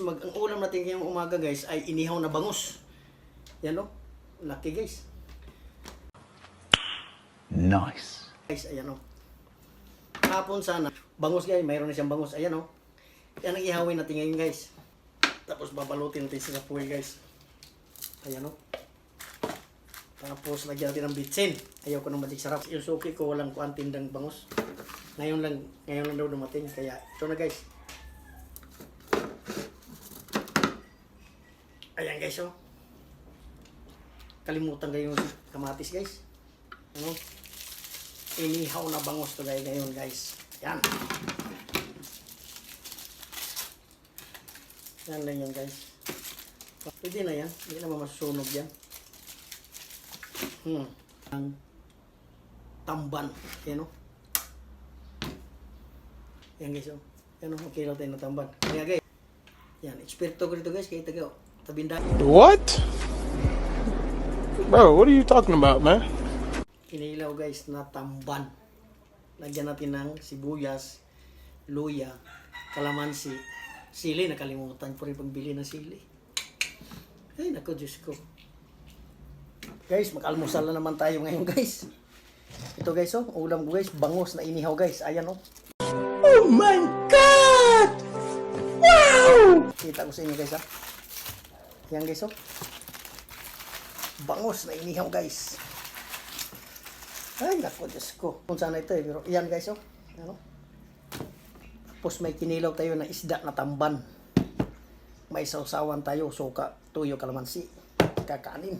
Mag, ang ulam natin ngayong umaga guys ay inihaw na bangus. Yan o. Laki guys. Nice. Guys, ayan o. Hapon sana. Bangus guys, mayroon na siyang bangus. Ayan o. Yan ang ihawin natin ngayon guys. Tapos babalutin natin sa puwi guys. Ayan o. Tapos lagyan natin ng bitsin. Ayaw ko ng magic sarap. Yung suki ko walang kuan tindang bangus. Ngayon lang, ngayon lang daw dumating. Kaya ito na guys. Ayan guys oh. Kalimutan kayo yung kamatis guys. Ano? Inihaw na bangus to guys ngayon guys. Yan. Yan lang yun guys. Pwede na yan. Hindi naman masusunog yan. Hmm. Ang tamban. Yan o. Yan guys o. Yan o. Makilaw tayo ng tamban. Kaya guys. Yan. Espiritu ko dito guys. Kaya tayo. Tabinda. What? Bro, what are you talking about, man? Kinilaw guys na tamban. Lagyan natin ng sibuyas, luya, kalamansi, sili. Nakalimutan ko rin pagbili ng sili. Ay, nako, Diyos ko. Guys, mag-almusal na naman tayo ngayon, guys. Ito, guys, oh. Ulam ko, guys. Bangus na inihaw, guys. Ayan, oh. Oh my god! Wow! Kita ko sa inyo, guys, ha. Yan, guys, oh. Bangus na inihaw, guys. Ay, nako, Diyos ko. Kung sana ito, eh. Pero, yan, guys, oh. Ano? Tapos may kinilaw tayo na isda na tamban. May sausawan tayo, suka, tuyo, kalamansi, kakanin.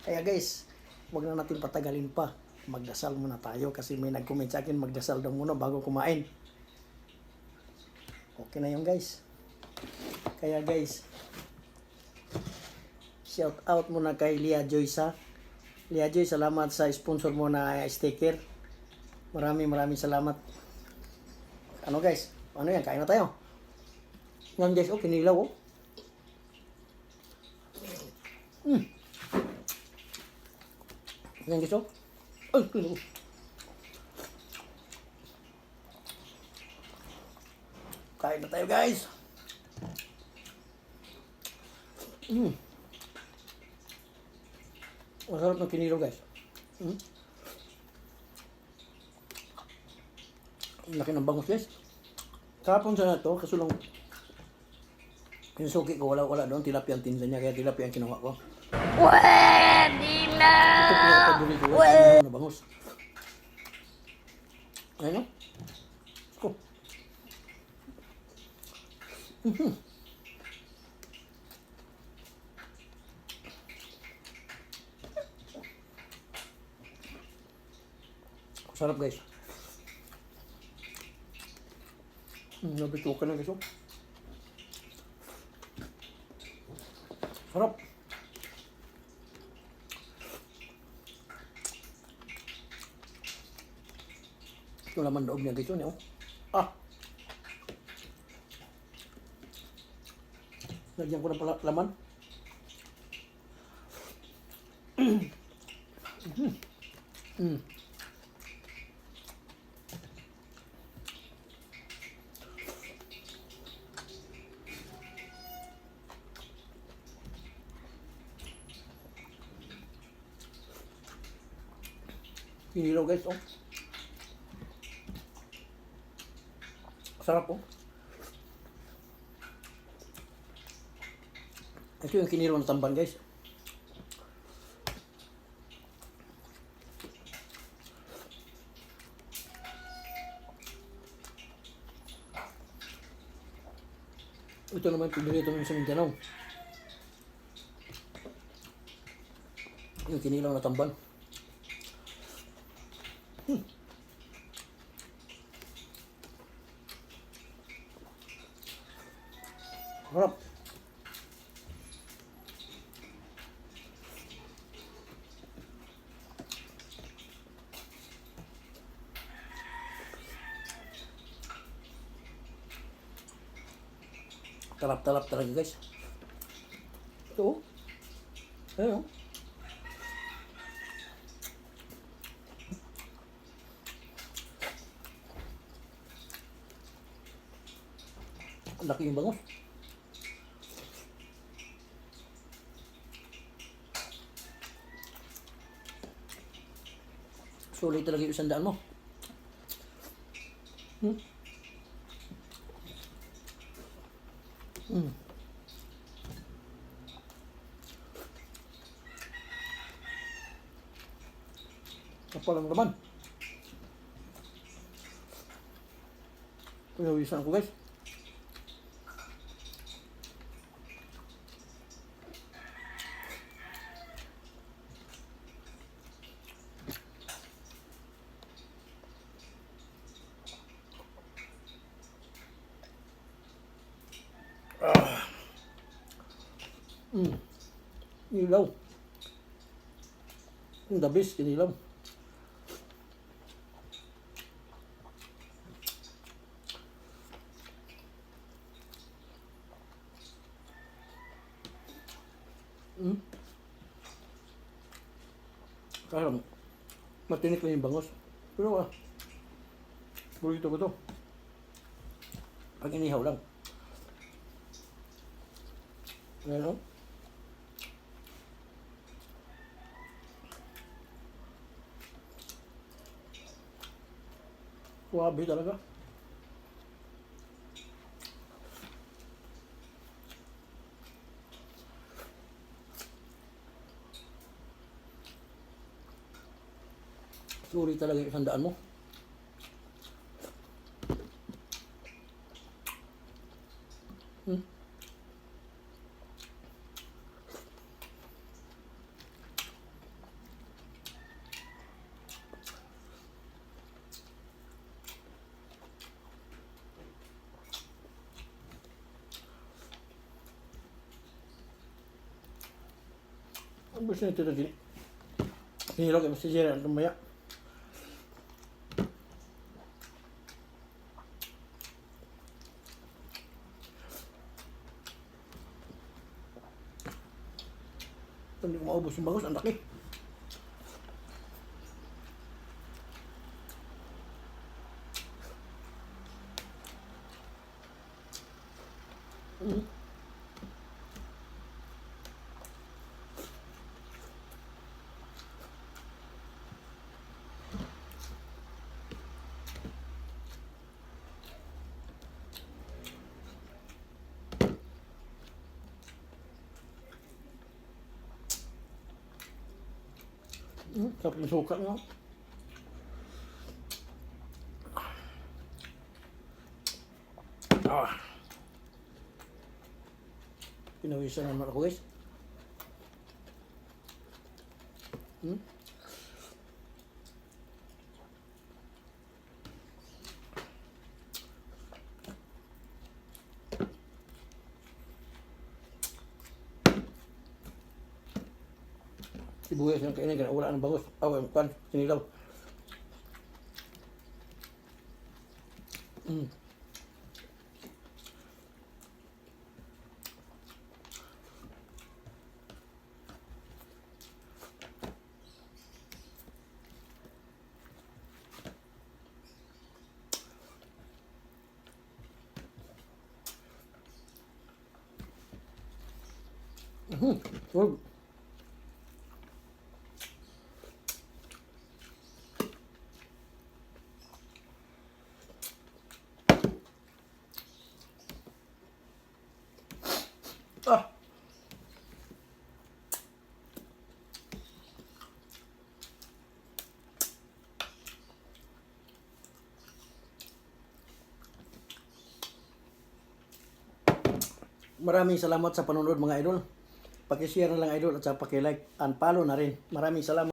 Kaya guys, wag na natin patagalin pa. Magdasal muna tayo kasi may nag-comment sa akin, magdasal daw muna bago kumain. Okay na yun guys. Kaya guys, shout out muna kay Lia Joyce ha. Lia Joy, salamat sa sponsor mo na sticker. Maraming maraming salamat. Ano guys? Ano yan? Kain na tayo. Yan guys, oh, kinilaw oh. Mm. Yan guys, oh. Ay, kinilaw. Kain na tayo guys. Mm. Masarap ng kinilaw guys. Mm. Laki ng bangus guys. Kahapon sana to, kaso lang yung suki ko wala wala doon, tilapia ang tinda niya, kaya tilapia ang kinuha ko. Pwede na! Ito po yung paborito ko, ano bangus. Ayun o. Ko. Mhm. Sarap guys. Nabito ka na guys oh. Sarap. Ito laman loob niya guys oh. Ah! Lagyan ko ng pala laman. Mm. Kinilaw guys, oh. Sarap, oh. Ito yung kinilaw ng tamban guys. Ito naman pinilito mo sa Mindanao. Yung kinilaw na tamban. Harap. Talap-talap talaga guys. Ito oh. Ang Laki yung bangus. Sulit talaga yung isang mo. Hmm? Hmm. Kapal ang laman. Pinawisan ko guys. Mm. Ilaw. Yung the best, kinilaw. Mm. Kaya matinik lang yung bangos. Pero ah, burrito ko to. Pag inihaw lang. Ayan o. Wabi talaga. Suri talaga yung isang daan mo. Hmm. Ang gusto nito na gini. Hinilog yung si Jera ang tumaya. Hindi ko maubos yung bangus, ang laki. Mm. Hmm, sarap ng suka nga. Ah. Pinawisan naman ako guys. Hmm? Sibuyas yung kainin, wala ng bangus. Awa, yung pan, sinilaw. Mm. Mhm. Well, Maraming salamat sa panonood mga idol. Paki-share na lang idol at sa paki-like and follow na rin. Maraming salamat.